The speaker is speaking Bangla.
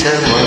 জামা